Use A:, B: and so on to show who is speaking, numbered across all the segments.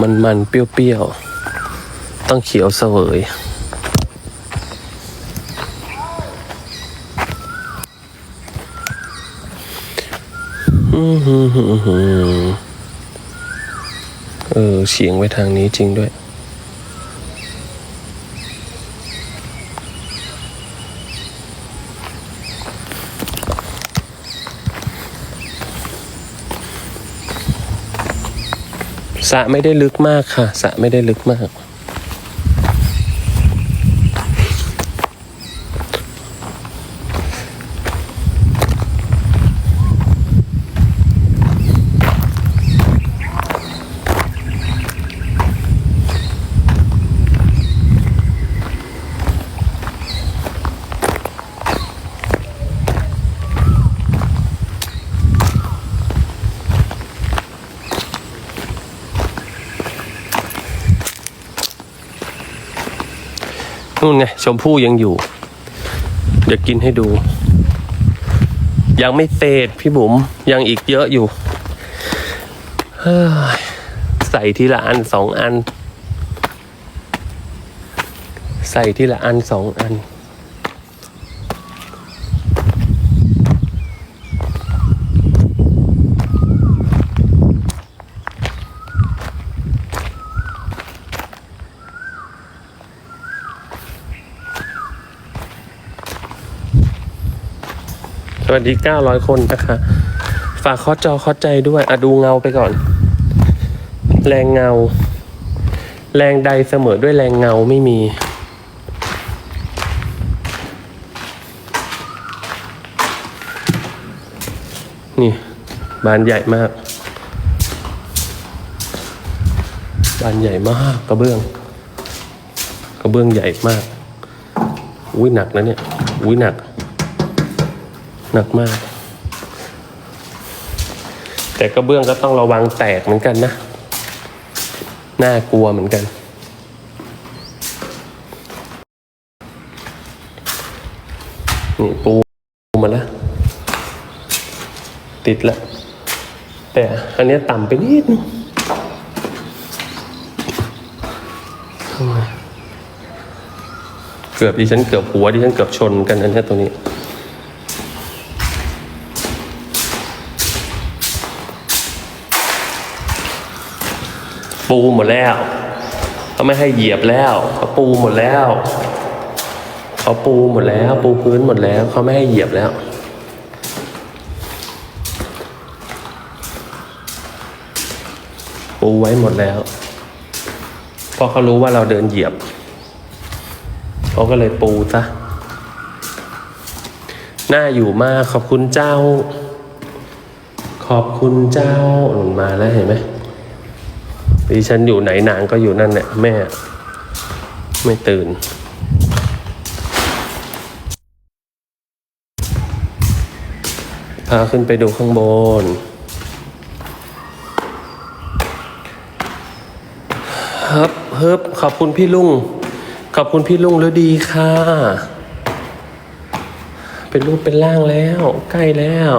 A: มันมันเปรี้ยวๆ ต้องเขียวเสวยเออเฉียงไปทางนี้จริงด้วย สระไม่ได้ลึกมากค่ะสระไม่ได้ลึกมาก นู่นไงชมพู่ยังอยู่ เดี๋ยวกินให้ดู ยังไม่เฟดพี่บุ๋มยังอีกเยอะอยู่ใส่ทีละอันสองอัน ใส่ทีละอันสองอัน วัสดี 900 คนนะคะ ฝากคอจอคอใจด้วยอะดูเงาไปก่อน แรงเงา แรงใดเสมอด้วยแรงเงาไม่มีนี่บานใหญ่มาก บานใหญ่มากกระเบื้อง กระเบื้องใหญ่มาก อุ้ยหนักนะเนี่ย อุ้ยหนัก หนักมาก แต่กระเบื้องก็ต้องระวังแตกเหมือนกันนะ น่ากลัวเหมือนกัน นี่ปูมาแล้ว ติดแล้ว แต่อันนี้ต่ำไปนิดนึงเกือบดิฉันเกือบหัวดิฉันเกือบชนกันอันนี้ตรงนี้ ปูหมดแล้วเขาไม่ให้เหยียบแล้วเขาปูหมดแล้วเขาปูหมดแล้ว ปูพื้นหมดแล้วเขาไม่ให้เหยียบแล้วปูไว้หมดแล้วเพราะเขารู้ว่าเราเดินเหยียบเขาก็เลยปูซะน่าอยู่มากขอบคุณเจ้า ขอบคุณเจ้าหนุนมาแล้วเห็นไหม ดิฉันอยู่ไหนนางก็อยู่นั่นแหละแม่ ไม่ตื่น พาขึ้นไปดูข้างบนฮับเฮิบขอบคุณพี่ลุง ขอบคุณพี่ลุงแล้วดีค่ะ เป็นรูปเป็นร่างแล้ว ใกล้แล้ว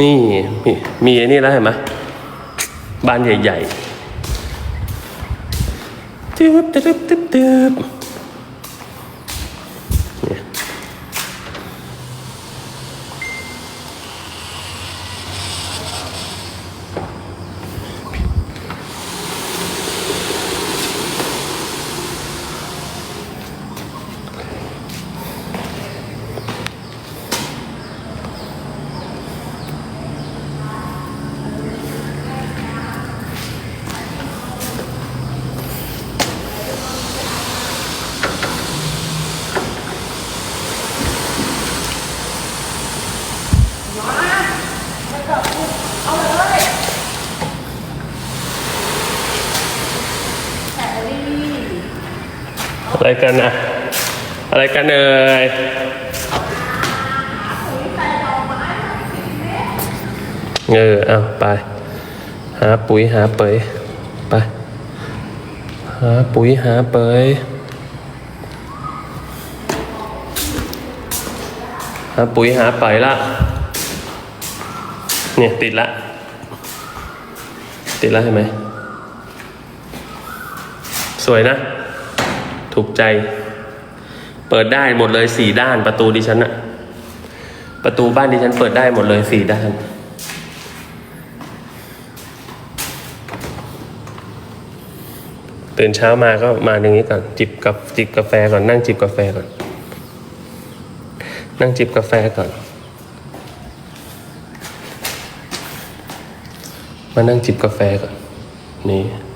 A: นี่มีมีไอ้นี่แล้วเห็นไหมบานใหญ่ๆตึ๊บตึ๊บตึ๊บตึ๊บ อะไรกันอะอะไรกันเอ่ยเออเอาไป หาปุ๋ยหาเปยไป หาปุ๋ยหาเปยหาปุ๋ยหาเปยละเนี่ยติดละ ติดล้วเห็นไหมสวยนะ ถูกใจ เปิดได้หมดเลยสี่ด้านประตูดิฉันอะประตูบ้านดิฉันเปิดได้หมดเลยสี่ด้าน ตื่นเช้ามาก็มาตรงนี้ก่อนจิบกับจิบกาแฟก่อนนั่งจิบกาแฟก่อน นั่งจิบกาแฟก่อนมานั่งจิบกาแฟก่อนนี่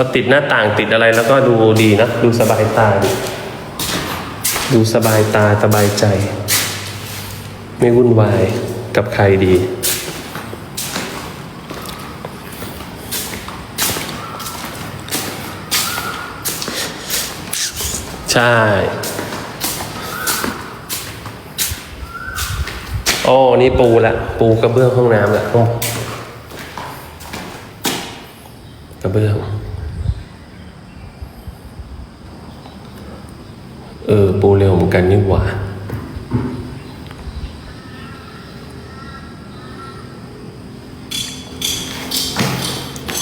A: อติดหน้าต่างติดอะไรแล้วก็ดูดีนะ ดูสบายตาดีดูสบายตาสบายใจ ไม่วุ่นวายกับใครดี ใช่ โอ้นี่ปูละ ปูกระเบื้องห้องน้ำละห้องกระเบื้อง เออ ปูเร็วเหมือนกันนี่หว่า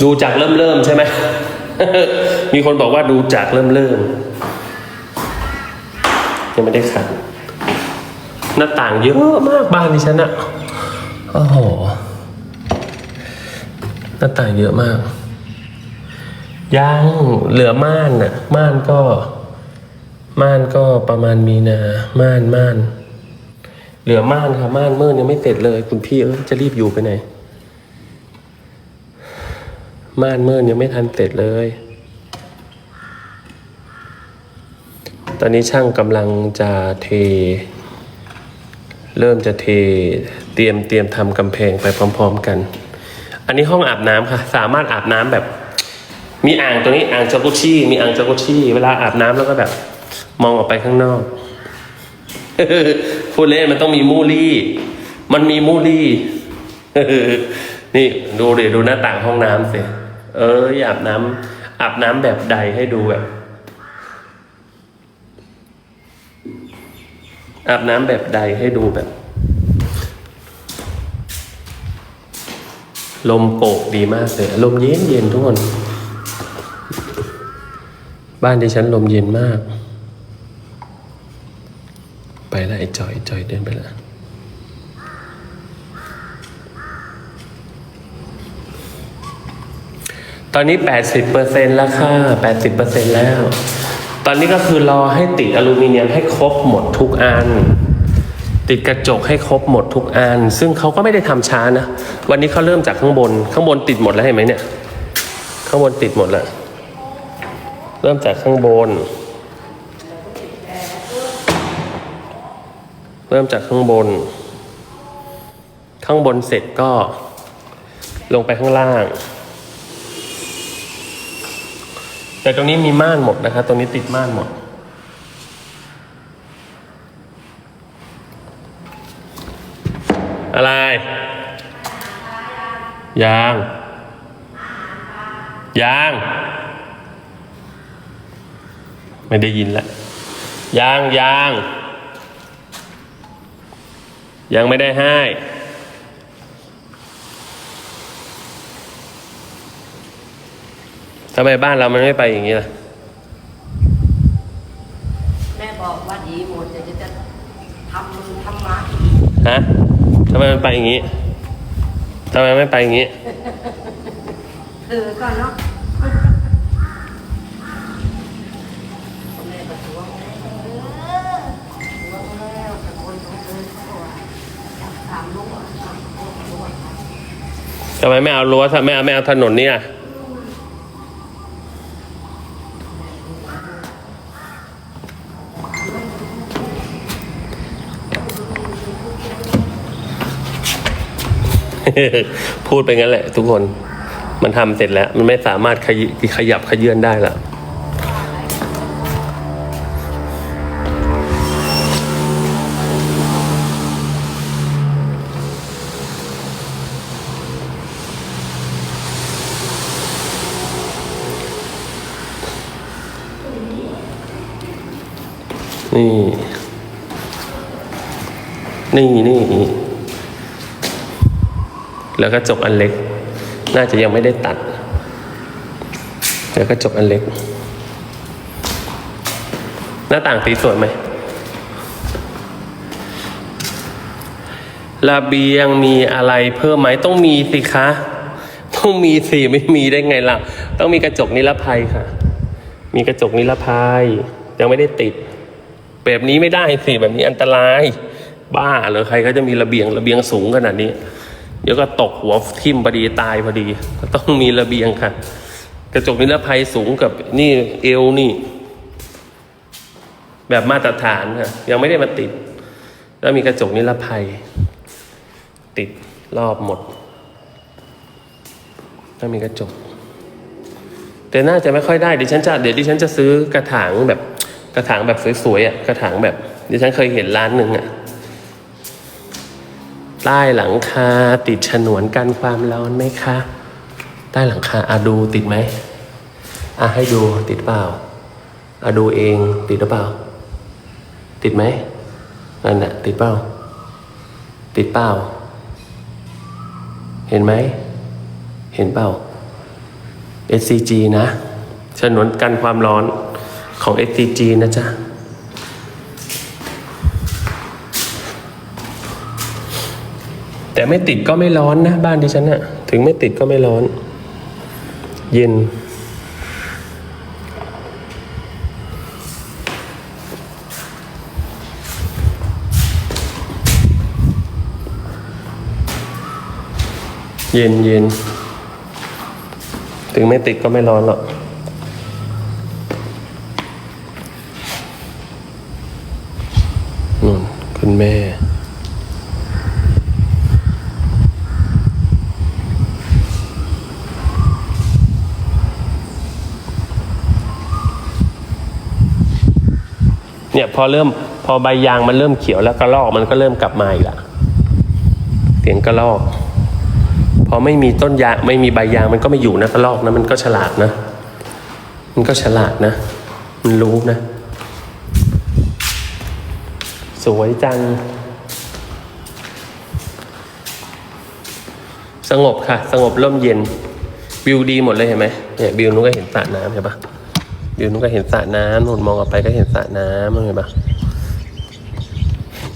A: ดูจากเริ่มเริ่มใช่ไหม มีคนบอกว่าดูจากเริ่มเริ่มยังไม่ได้ขัดหน้าต่างเยอะมากบ้านดิฉันอะโอ้โห หน้าต่างเยอะมาก ยังเหลือม่านน่ะม่านก็ ม่านก็ประมาณมีนา ม่านม่าน เหลือม่านค่ะม่านเมื่อยังไม่เสร็จเลยคุณพี่เอ้ยจะรีบอยู่ไปไหน ม่านเมื่อยังไม่ทันเสร็จเลย ตอนนี้ช่างกำลังจะเท เริ่มจะเทเตรียมเตรียมทำกำแพงไปพร้อม ๆ กัน อันนี้ห้องอาบน้ำค่ะ สามารถอาบน้ำแบบ มีอ่างตรงนี้อ่างจากุชี่ มีอ่างจากุชี่ เวลาอาบน้ำแล้วก็แบบ มองออกไปข้างนอกพูดเล่นมันต้องมีมูลี่ มันมีมูลี่นี่ดูเดิดูหน้าต่างห้องน้ำสิเอออาบน้ำอาบน้ำแบบใดให้ดูแบบอาบน้ำแบบใดให้ดูแบบ ลมโกกดีมากเลย ลมเย็นเย็นทุกคน บ้านดิฉันลมเย็นมาก แล้วไอ้จอยจอยเดินไปแล้วตอนนี้ 80%แล้วค่ะ 80%แล้ว ตอนนี้ก็คือรอให้ติดอลูมิเนียมให้ครบหมดทุกอัน ติดกระจกให้ครบหมดทุกอัน ซึ่งเขาก็ไม่ได้ทำช้านะ วันนี้เขาเริ่มจากข้างบน ข้างบนติดหมดแล้วเห็นไหมเนี่ย ข้างบนติดหมดแล้ว เริ่มจากข้างบน เริ่มจากข้างบน ข้างบนเสร็จก็ลงไปข้างล่าง แต่ตรงนี้มีม่านหมดนะครับตรงนี้ติดม่านหมด อะไร ยาง ยาง ไม่ได้ยินละยางยางยัง ไม่ได้ให้ทำไมบ้านเรามันไม่ไปอย่างนี้ล่ะ
B: แม่บอกว่าดีหมดเดี๋ยวจะจะทำมือทำมา
A: ฮะทำไมมันไปอย่างนี้ทำไมไม่ไปอย่างนี้
B: เออก่อนเนาะแม่ประท้วงแล้วเออประท้วงแล้วแต่คนของเธอเขาบอกว่าอยากถามลูกอะถามลูกลูกอะ
A: ทำไมไม่เอารั้วทำไมไม่เอาไม่เอาถนนเนี่ยพูดไปงั้นแหละทุกคน มันทำเสร็จแล้ว มันไม่สามารถขยขยับขยื่นได้ละ นี่ นี่นี่แล้วกระจกอันเล็ก น่าจะยังไม่ได้ตัด แล้วกระจกอันเล็ก หน้าต่างสีสวยไหมระเบียงมีอะไรเพิ่มไหมต้องมีสิคะ ต้องมีสิไม่มีได้ไงล่ะ ต้องมีกระจกนิรภัยค่ะ มีกระจกนิรภัย ยังไม่ได้ติด แบบนี้ไม่ได้สิแบบนี้อันตราย บ้าเหรอใครเขาจะมีระเบียงระเบียงสูงขนาดนี้ เดี๋ยวก็ตกหัวทิ่มพอดีตายพอดี ก็ต้องมีระเบียงค่ะ กระจกนิรภัยสูงกับนี่เอวนี่ แบบมาตรฐานค่ะยังไม่ได้มาติด แล้วมีกระจกนิรภัย ติดรอบหมดแล้วมีกระจก แต่น่าจะไม่ค่อยได้ดิฉันจะเดี๋ยวดิฉันจะซื้อกระถางแบบ ระถางแบบสวยๆอะกระถางแบบดิฉันเคยเห็นร้านหนึ่งอะใต้หลังคาติดฉนวนกันความร้อนไหมคะ ใต้หลังคาอะดูติดไหมอะให้ดูติดเปล่าอะดูเองติดหรือเปล่า ติดไหมนั่นน่ะติดเปล่า ติดเปล่า เห็นไหม เห็นเปล่า SCG นะฉนวนกันความร้อน ของ SCG นะจ๊ะ แต่ไม่ติดก็ไม่ร้อนนะ บ้านดิฉันอะถึงไม่ติดก็ไม่ร้อน เย็น เย็นเย็น ถึงไม่ติดก็ไม่ร้อนหรอก นู่น คุณแม่ เนี่ยพอเริ่มพอใบยางมันเริ่มเขียวแล้วกระลอกมันก็เริ่มกลับมาอีกละเสียงกระลอก พอไม่มีต้นยางไม่มีใบยางมันก็ไม่อยู่นะกระลอกนะมันก็ฉลาดนะ มันก็ฉลาดนะ มันรู้นะ ส วยจัง สงบค่ะ สงบร่มเย็น วิวดีหมดเลยเห็นไหมเนี่ยวิวนู้นก็เห็นสระน้ำเห็นปะวิวนู้นก็เห็นสระน้ำนู่นมองออกไปก็เห็นสระน้ำเห็นปะ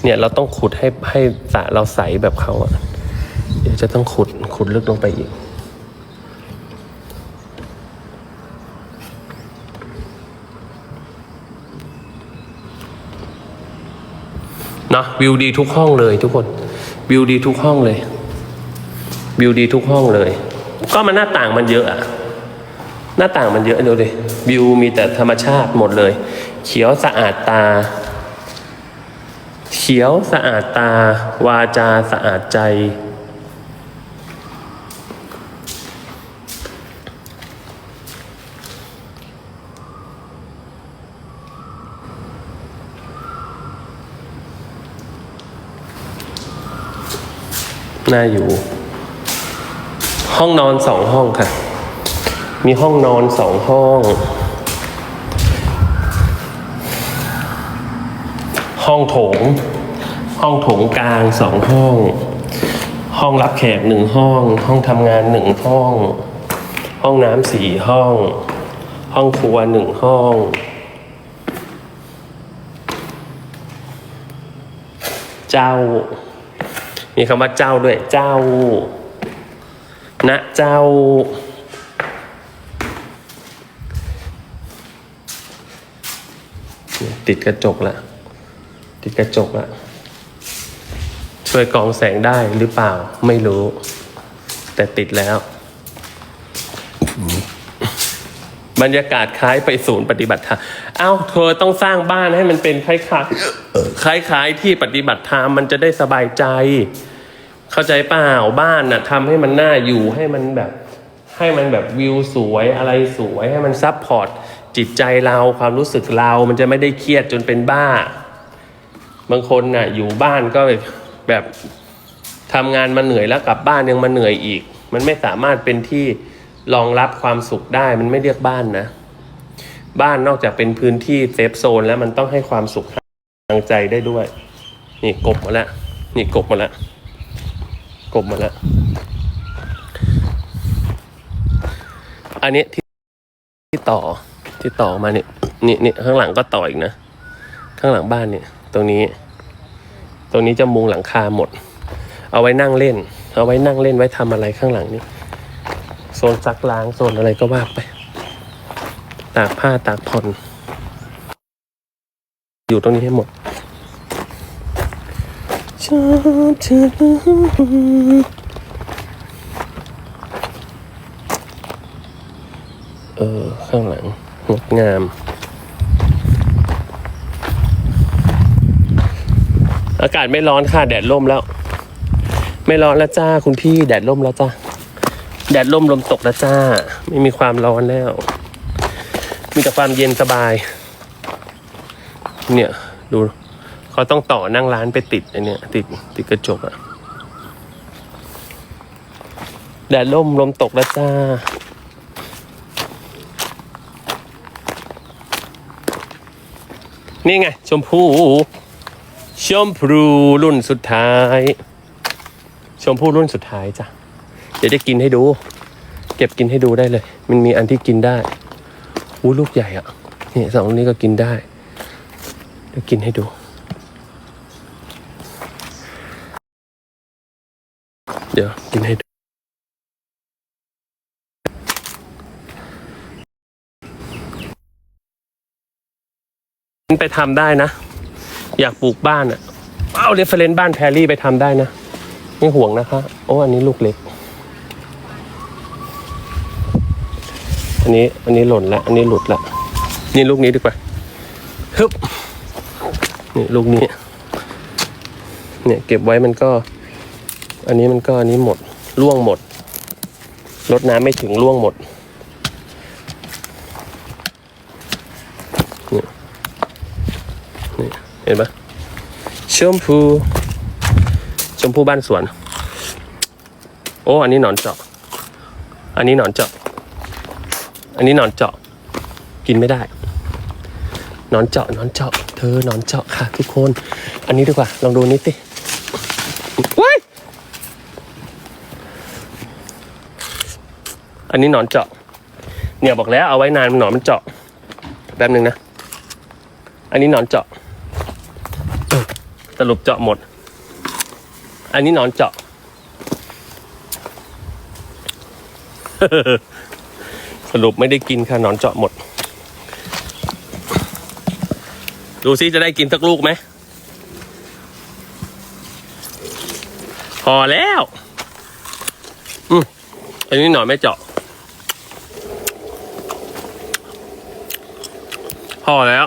A: เนี่ยเราต้องขุดให้ให้สระเราใสแบบเขาอะเดี๋ยวจะต้องขุดขุดลึกลงไปอีก นาะวิวดีทุกห้องเลยทุกคนวิวดีทุกห้องเลยวิวดีทุกห้องเลย ก็มันหน้าต่างมันเยอะอะหน้าต่างมันเยอะดูดิวิวมีแต่ธรรมชาติหมดเลย เขียวสะอาดตา เขียวสะอาดตา วาจาสะอาดใจ น่าอยู่ ห้องนอนสองห้องค่ะ มีห้องนอนสองห้อง ห้องโถง ห้องโถงกลางสองห้อง ห้องรับแขกหนึ่งห้อง ห้องทำงานหนึ่งห้อง ห้องน้ำสี่ห้อง ห้องครัวหนึ่งห้องเจ้า มีคำว่าเจ้าด้วย เจ้าณเจ้า ติดกระจกละ ติดกระจกละ ช่วยกองแสงได้หรือเปล่าไม่รู้ แต่ติดแล้ว บรรยากาศคล้ายไปศูนย์ปฏิบัติธรรมเอ้าเธอต้องสร้างบ้านให้มันเป็นคล้ายๆคล้าย ๆ ที่ปฏิบัติธรรมมันจะได้สบายใจ เข้าใจเปล่าบ้านน่ะทำให้มันน่าอยู่ให้มันแบบ ให้มันแบบวิวสวยอะไรสวยให้มันซับพอร์ตจิตใจเราความรู้สึกเรา มันจะไม่ได้เครียดจนเป็นบ้า บางคนน่ะ อยู่บ้านก็แบบทำงานมาเหนื่อยแล้วกลับบ้านยังมาเหนื่อยอีก มันไม่สามารถเป็นที่ รองรับความสุขได้มันไม่เรียกบ้านนะ บ้านนอกจากเป็นพื้นที่เซฟโซนแล้วมันต้องให้ความสุขทางใจได้ด้วย นี่กบมาแล้วนี่กบมาแล้วกบมาแล้วอันนี้ที่ที่ต่อที่ต่อมาเนี่ยนี่นี่ข้างหลังก็ต่ออีกนะ ข้างหลังบ้านเนี่ย ตรงนี้ ตรงนี้จะมุงหลังคาหมด เอาไว้นั่งเล่น เอาไว้นั่งเล่นไว้ทำอะไรข้างหลังนี่ ซนซักล้างโซนอะไรก็ว่าไป ตากผ้าตากผ่อนอยู่ตรงนี้ให้หมดชอบเธอเออ ข้างหลังงดงาม อากาศไม่ร้อนค่ะ แดดร่มแล้ว ไม่ร้อนแล้วจ้า คุณพี่แดดร่มแล้วจ้า แดดร่มลมตกแล้วจ้า ไม่มีความร้อนแล้ว มีแต่ความเย็นสบาย เนี่ย ดูเขาต้องต่อนั่งร้านไปติดไอเนี่ยติดติดกระจกอะแดดร่มลมตกแล้วจ้านี่ไง ชมพู่ชมพูรุ่นสุดท้าย ชมพู่รุ่นสุดท้ายจ้ะ ดี๋ยวจะกินให้ดู เก็บกินให้ดูได้เลย มันมีอันที่กินได้อู้ลูกใหญ่อะนี่สองลูกนี้ก็กินได้เดี๋ยวกินให้ดู เดี๋ยวกินให้ดูไปทำได้นะ อยากปลูกบ้านอะเอาเรฟเฟรนบ้านแพรรี่ไปทำได้นะ ไม่ห่วงนะคะ โอ้อันนี้ลูกเล็ก อันนี้อันนี้หล่นละอันนี้หลุดละนี่ลูกนี้ดีกว่าฮึบนี่ลูกนี้ เนี่ยเก็บไว้มันก็ อันนี้มันก็อันนี้หมดร่วงหมดรดน้ำไม่ถึงร่วงหมดนี่นี่เห็นปะชมพู ชมพูบ้านสวน โอ้ อันนี้หนอนเจาะ อันนี้หนอนเจาะ อันนี้นอนเจาะ กินไม่ได้ นอนเจาะนอนเจาะ เธอนอนเจาะค่ะ ทุกคน อันนี้ดีกว่า ลองดูนิดสิว้ายอันนี้นอนเจาะ เนี่ยบอกแล้วเอาไว้นานหนอนมันเจาะแป๊บหนึ่งนะ อันนี้นอนเจาะสรุปเจาะหมด อันนี้นอนเจาะ สรุปไม่ได้กินค่ะนอนเจาะหมด ดูซิจะได้กินสักลูกไหม พอแล้ว อืมอันนี้หนอนไม่เจาะ พอแล้ว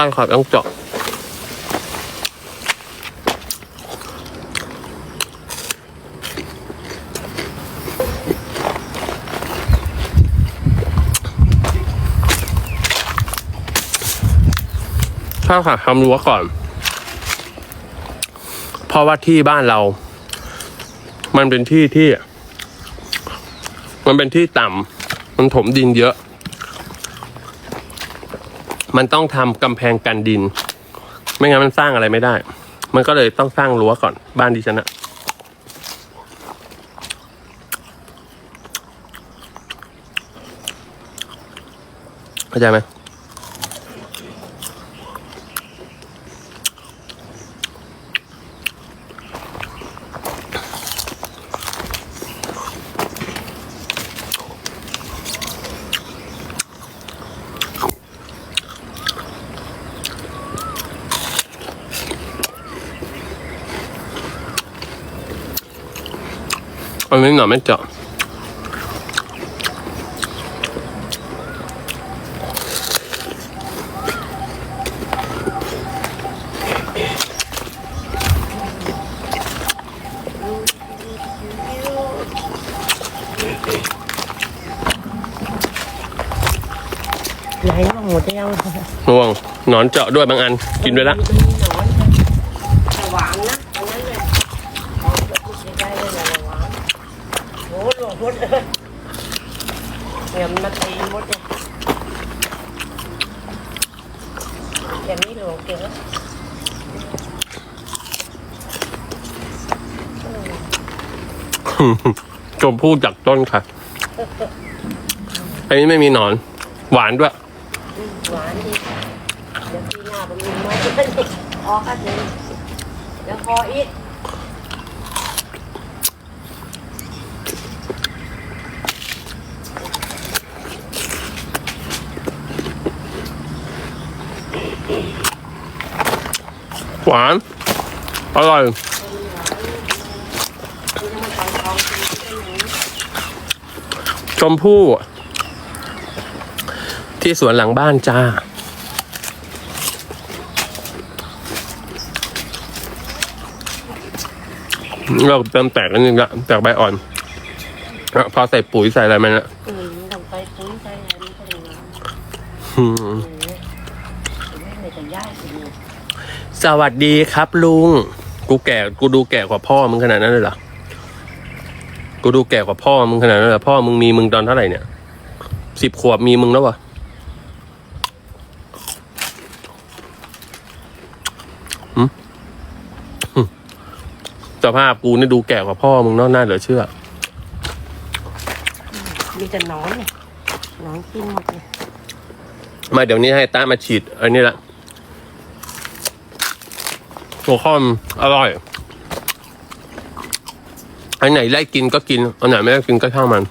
A: สร้างขอบต้องเจาะถ้าขาดทำรั้วก่อน เพราะว่าที่บ้านเรา มันเป็นที่ที่ มันเป็นที่ต่ำมันถมดินเยอะ มันต้องทำกำแพงกันดิน ไม่งั้นมันสร้างอะไรไม่ได้ มันก็เลยต้องสร้างรั้วก่อน บ้านดิฉันอะเข้าใจไหม นนี้หน่อยไม่เจาะ
B: ไหนว่าหมดแล้ว
A: ง่วงหนอนเจาะด้วยบางอัน กินไปละ
B: มีหนอนแต่หวานนะอันนั้นเลยเอาแบบพูดได้เลยนะหวานโอ้โหห มดเลยเดี๋ยวมันมาตีหมดเลยอย่างนี้หลวงเก่งแล้ว
A: ชมพู่จากต้นค่ะ อันนี้ไม่มีหนอน หวานด้วย
B: อืมหวานดีเดี๋ยวปีหน้าผมมีหมดเลยออกกันเลยเดี๋ยวพออีก
A: หวาน อร่อย ชมพู่ ที่สวนหลังบ้านจ้า เราเติมแตกนิดนึงละแตกใบอ่อนอะพอใส่ปุ๋ยใส่อะไรมันละ
B: อืมทำไปปุ้ยใส่อะไรมันก็เลยงาม
A: อืม
B: อืมไม่เลยจะย่ายสิ
A: สวัสดีครับลุง กูแก่ กูดูแก่กว่าพ่อมึงขนาดนั้นเลยเหรอ กูดูแก่กว่าพ่อมึงขนาดนั้นเลยเหรอพ่อมึงมีมึงตอนเท่าไหร่เนี่ยสิบขวบมีมึงแล้ววะหึหึสภาพกูนี่ดูแก่กว่าพ่อมึงเนาะน่าเหลือเชื่อ
B: มีแต่หนอนเนี่ยหนอนกินหมดเลย
A: มาเดี๋ยวนี้ให้ตามาฉีดอันนี้ละ หัวข้อมอร่อยอันไหนได้กินก็กินอันไหนไม่ได้กินก็ช่างมัน